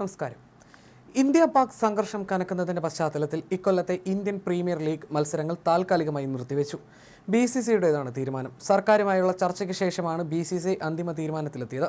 നമസ്കാരം. ഇന്ത്യ പാക് സംഘർഷം കനക്കുന്നതിന്റെ പശ്ചാത്തലത്തിൽ ഇക്കൊല്ലത്തെ ഇന്ത്യൻ പ്രീമിയർ ലീഗ് മത്സരങ്ങൾ താൽക്കാലികമായി നിർത്തിവെച്ചു. ബി സി സിയുടേതാണ് തീരുമാനം. സർക്കാരുമായുള്ള ചർച്ചയ്ക്ക് ശേഷമാണ് ബി സി സി അന്തിമ തീരുമാനത്തിലെത്തിയത്.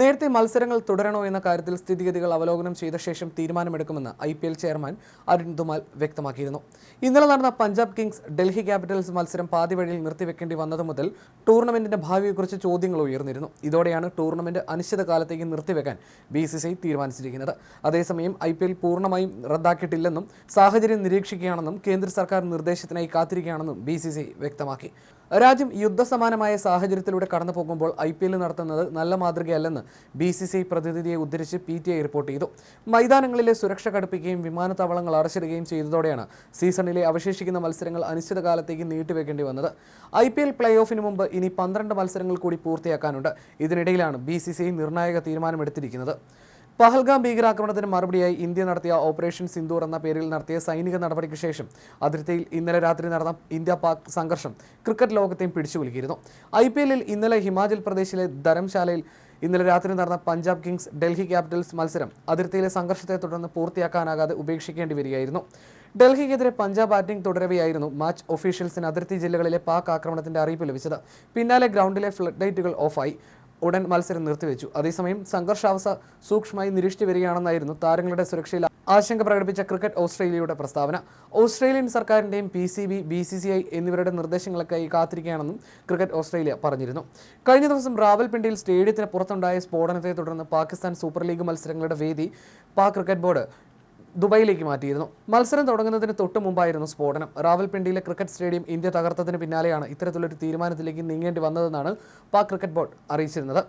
നേരത്തെ മത്സരങ്ങൾ തുടരണോ എന്ന കാര്യത്തിൽ സ്ഥിതിഗതികൾ അവലോകനം ചെയ്ത ശേഷം തീരുമാനമെടുക്കുമെന്ന് I P L chairman Arun Dhumal വ്യക്തമാക്കിയിരുന്നു. ഇന്നലെ നടന്ന പഞ്ചാബ് കിങ്സ് ഡൽഹി ക്യാപിറ്റൽസ് മത്സരം പാതിവഴിയിൽ നിർത്തിവെക്കേണ്ടി വന്നത് മുതൽ ടൂർണമെന്റിന്റെ ഭാവിയെക്കുറിച്ച് ചോദ്യങ്ങൾ ഉയർന്നിരുന്നു. ഇതോടെയാണ് ടൂർണമെന്റ് അനിശ്ചിതകാലത്തേക്ക് നിർത്തിവെക്കാൻ ബി സി സി തീരുമാനിച്ചിരിക്കുന്നത്. അതേസമയം ഐ പി എൽ പൂർണമായും റദ്ദാക്കിയിട്ടില്ലെന്നും സാഹചര്യം നിരീക്ഷിക്കുകയാണെന്നും കേന്ദ്ര സർക്കാർ നിർദ്ദേശത്തിനായി കാത്തിരിക്കുകയാണെന്നും ബി സി സി വ്യക്തമാക്കി. രാജ്യം യുദ്ധസമാനമായ സാഹചര്യത്തിലൂടെ കടന്നു പോകുമ്പോൾ ഐ പി എൽ നടത്തുന്നത് നല്ല മാതൃകയല്ലെന്ന് ബി സി സി പ്രതിനിധിയെ ഉദ്ധരിച്ച് പി ടി ഐ റിപ്പോർട്ട് ചെയ്തു. മൈതാനങ്ങളിലെ സുരക്ഷ കടുപ്പിക്കുകയും വിമാനത്താവളങ്ങൾ അടച്ചിടുകയും ചെയ്തതോടെയാണ് സീസണിലെ അവശേഷിക്കുന്ന മത്സരങ്ങൾ അനിശ്ചിതകാലത്തേക്ക് നീട്ടിവെക്കേണ്ടി വന്നത്. ഐ പി എൽ പ്ലേ ഓഫിന് മുമ്പ് ഇനി പന്ത്രണ്ട് മത്സരങ്ങൾ കൂടി പൂർത്തിയാക്കാനുണ്ട്. ഇതിനിടയിലാണ് ബി സി സി നിർണായക തീരുമാനമെടുത്തിരിക്കുന്നത്. പഹൽഗാം ഭീകരാക്രമണത്തിന് മറുപടിയായി ഇന്ത്യ നടത്തിയ ഓപ്പറേഷൻ സിന്ദൂർ എന്ന പേരിൽ നടത്തിയ സൈനിക നടപടിക്ക് ശേഷം അതിർത്തിയിൽ ഇന്നലെ രാത്രി നടന്ന ഇന്ത്യ പാക് സംഘർഷം ക്രിക്കറ്റ് ലോകത്തെയും പിടിച്ചുകുലുക്കിയിരുന്നു. ഐ പി എല്ലിൽ ഇന്നലെ ഹിമാചൽ പ്രദേശിലെ ധരംശാലയിൽ ഇന്നലെ രാത്രി നടന്ന പഞ്ചാബ് കിങ്സ് ഡൽഹി ക്യാപിറ്റൽസ് മത്സരം അതിർത്തിയിലെ സംഘർഷത്തെ തുടർന്ന് പൂർത്തിയാക്കാനാകാതെ ഉപേക്ഷിക്കേണ്ടി വരികയായിരുന്നു. ഡൽഹിക്കെതിരെ പഞ്ചാബ് ബാറ്റിംഗ് തുടരവെയായിരുന്നു മാച്ച് ഒഫീഷ്യൽസിന് അതിർത്തി ജില്ലകളിലെ പാക് ആക്രമണത്തിന്റെ അറിയിപ്പ് ലഭിച്ചത്. പിന്നാലെ ഗ്രൗണ്ടിലെ ഫ്ലഡ് ലൈറ്റുകൾ ഓഫായി. ഉടൻ മത്സരം നിർത്തിവെച്ചു. അതേസമയം സംഘർഷാവസ്ഥ സൂക്ഷ്മമായി നിരീക്ഷിച്ചു വരികയാണെന്നായിരുന്നു താരങ്ങളുടെ സുരക്ഷയിൽ ആശങ്ക പ്രകടിപ്പിച്ച ക്രിക്കറ്റ് ഓസ്ട്രേലിയയുടെ പ്രസ്താവന. ഓസ്ട്രേലിയൻ സർക്കാരിന്റെയും P C B B C C I എന്നിവരുടെ നിർദ്ദേശങ്ങൾക്കായി കാത്തിരിക്കുകയാണെന്നും ക്രിക്കറ്റ് ഓസ്ട്രേലിയ പറഞ്ഞിരുന്നു. കഴിഞ്ഞ ദിവസം റാവൽപിണ്ടിയിൽ സ്റ്റേഡിയത്തിന് പുറത്തുണ്ടായ സ്ഫോടനത്തെ തുടർന്ന് പാകിസ്ഥാൻ സൂപ്പർ ലീഗ് മത്സരങ്ങളുടെ വേദി പാക് ക്രിക്കറ്റ് ബോർഡ് ദുബായിലേക്ക് മാറ്റിയിരുന്നു. മത്സരം തുടങ്ങുന്നതിന് തൊട്ട് മുമ്പായിരുന്നു സ്ഫോടനം. റാവൽപിണ്ടിയിലെ ക്രിക്കറ്റ് സ്റ്റേഡിയം ഇന്ത്യ തകർത്തതിന് പിന്നാലെയാണ് ഇത്തരത്തിലൊരു തീരുമാനത്തിലേക്ക് നീങ്ങേണ്ടി വന്നതെന്നാണ് പാക് ക്രിക്കറ്റ് ബോർഡ് അറിയിച്ചിരുന്നത്.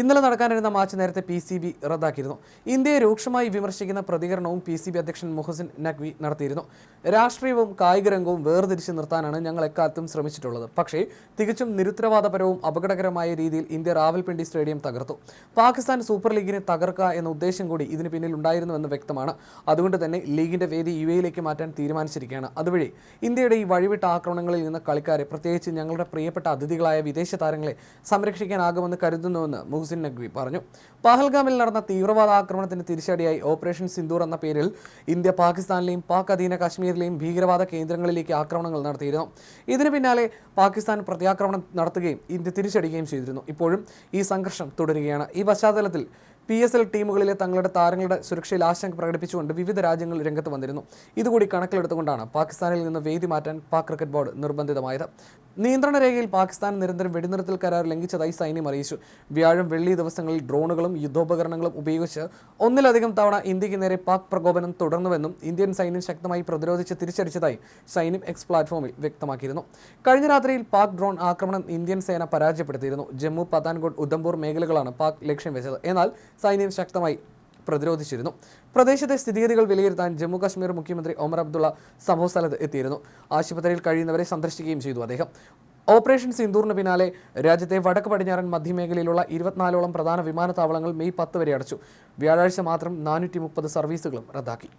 ഇന്നലെ നടക്കാനിരുന്ന മാച്ച് നേരത്തെ പി സി ബി റദ്ദാക്കിയിരുന്നു. ഇന്ത്യയെ രൂക്ഷമായി വിമർശിക്കുന്ന പ്രതികരണവും പി സി ബി അധ്യക്ഷൻ മുഹസിൻ നഖ്വി നടത്തിയിരുന്നു. രാഷ്ട്രീയവും കായിക രംഗവും വേർതിരിച്ച് നിർത്താനാണ് ഞങ്ങൾ എക്കാലത്തും ശ്രമിച്ചിട്ടുള്ളത്. പക്ഷേ തികച്ചും നിരുത്തരവാദപരവും അപകടകരമായ രീതിയിൽ ഇന്ത്യ റാവൽപിണ്ടി സ്റ്റേഡിയം തകർത്തു. പാകിസ്ഥാൻ സൂപ്പർ ലീഗിനെ തകർക്കുക എന്ന ഉദ്ദേശം കൂടി ഇതിന് പിന്നിൽ ഉണ്ടായിരുന്നുവെന്ന് വ്യക്തമാണ്. അതുകൊണ്ട് തന്നെ ലീഗിന്റെ വേദി യു എയിലേക്ക് മാറ്റാൻ തീരുമാനിച്ചിരിക്കുകയാണ്. അതുവഴി ഇന്ത്യയുടെ ഈ വഴിവിട്ട ആക്രമണങ്ങളിൽ നിന്ന് കളിക്കാരെ പ്രത്യേകിച്ച് ഞങ്ങളുടെ പ്രിയപ്പെട്ട അതിഥികളായ വിദേശ താരങ്ങളെ സംരക്ഷിക്കാനാകുമെന്ന് കരുതുന്നുവെന്ന് മുഹസിൻ നഖ്വി പറഞ്ഞു. പഹൽഗാമിൽ നടന്ന തീവ്രവാദ ആക്രമണത്തിന് തിരിച്ചടിയായി ഓപ്പറേഷൻ സിന്ദൂർ എന്ന പേരിൽ ഇന്ത്യ പാകിസ്ഥാനിലെയും പാക് അധീന കാശ്മീരിലെയും ഭീകരവാദ കേന്ദ്രങ്ങളിലേക്ക് ആക്രമണങ്ങൾ നടത്തിയിരുന്നു. ഇതിന് പിന്നാലെ പാകിസ്ഥാൻ പ്രത്യാക്രമണം നടത്തുകയും ഇന്ത്യ തിരിച്ചടിക്കുകയും ചെയ്തിരുന്നു. ഇപ്പോഴും ഈ സംഘർഷം തുടരുകയാണ്. ഈ പശ്ചാത്തലത്തിൽ പി എസ് എൽ ടീമുകളിലെ തങ്ങളുടെ താരങ്ങളുടെ സുരക്ഷയിൽ ആശങ്ക പ്രകടിപ്പിച്ചുകൊണ്ട് വിവിധ രാജ്യങ്ങൾ രംഗത്ത് വന്നിരുന്നു. ഇതുകൂടി കണക്കിലെടുത്തുകൊണ്ടാണ് പാകിസ്ഥാനിൽ നിന്ന് വേദി മാറ്റാൻ പാക് ക്രിക്കറ്റ് ബോർഡ് നിർബന്ധിതമായത്. നിയന്ത്രണ രേഖയിൽ പാകിസ്ഥാൻ നിരന്തരം വെടിനിർത്തൽ കരാർ ലംഘിച്ചതായി സൈന്യം അറിയിച്ചു. വ്യാഴം വെള്ളി ദിവസങ്ങളിൽ ഡ്രോണുകളും യുദ്ധോപകരണങ്ങളും ഉപയോഗിച്ച് ഒന്നിലധികം തവണ ഇന്ത്യയ്ക്ക് നേരെ പാക് പ്രകോപനം തുടർന്നുവെന്നും ഇന്ത്യൻ സൈന്യം ശക്തമായി പ്രതിരോധിച്ച് തിരിച്ചടിച്ചതായി സൈന്യം എക്സ് പ്ലാറ്റ്ഫോമിൽ വ്യക്തമാക്കിയിരുന്നു. കഴിഞ്ഞ രാത്രിയിൽ പാക് ഡ്രോൺ ആക്രമണം ഇന്ത്യൻ സേന പരാജയപ്പെടുത്തിയിരുന്നു. ജമ്മു പത്താൻകോട്ട് ഉദ്ധംപൂർ മേഖലകളാണ് പാക് ലക്ഷ്യം വെച്ചത്. എന്നാൽ സൈന്യം ശക്തമായി പ്രതിരോധിച്ചിരുന്നു. പ്രദേശത്തെ സ്ഥിതിഗതികൾ വിലയിരുത്താൻ ജമ്മു കാശ്മീർ മുഖ്യമന്ത്രി ഒമർ അബ്ദുള്ള സംഭവ സ്ഥലത്ത് എത്തിയിരുന്നു. ആശുപത്രിയിൽ കഴിയുന്നവരെ സന്ദർശിക്കുകയും ചെയ്തു അദ്ദേഹം. ഓപ്പറേഷൻ സിന്ദൂറിന് പിന്നാലെ രാജ്യത്തെ വടക്ക് പടിഞ്ഞാറൻ മധ്യമേഖലയിലുള്ള ഇരുപത്തിനാലോളം പ്രധാന വിമാനത്താവളങ്ങൾ മെയ് പത്ത് വരെ അടച്ചു. വ്യാഴാഴ്ച മാത്രം നാനൂറ്റി സർവീസുകളും റദ്ദാക്കി.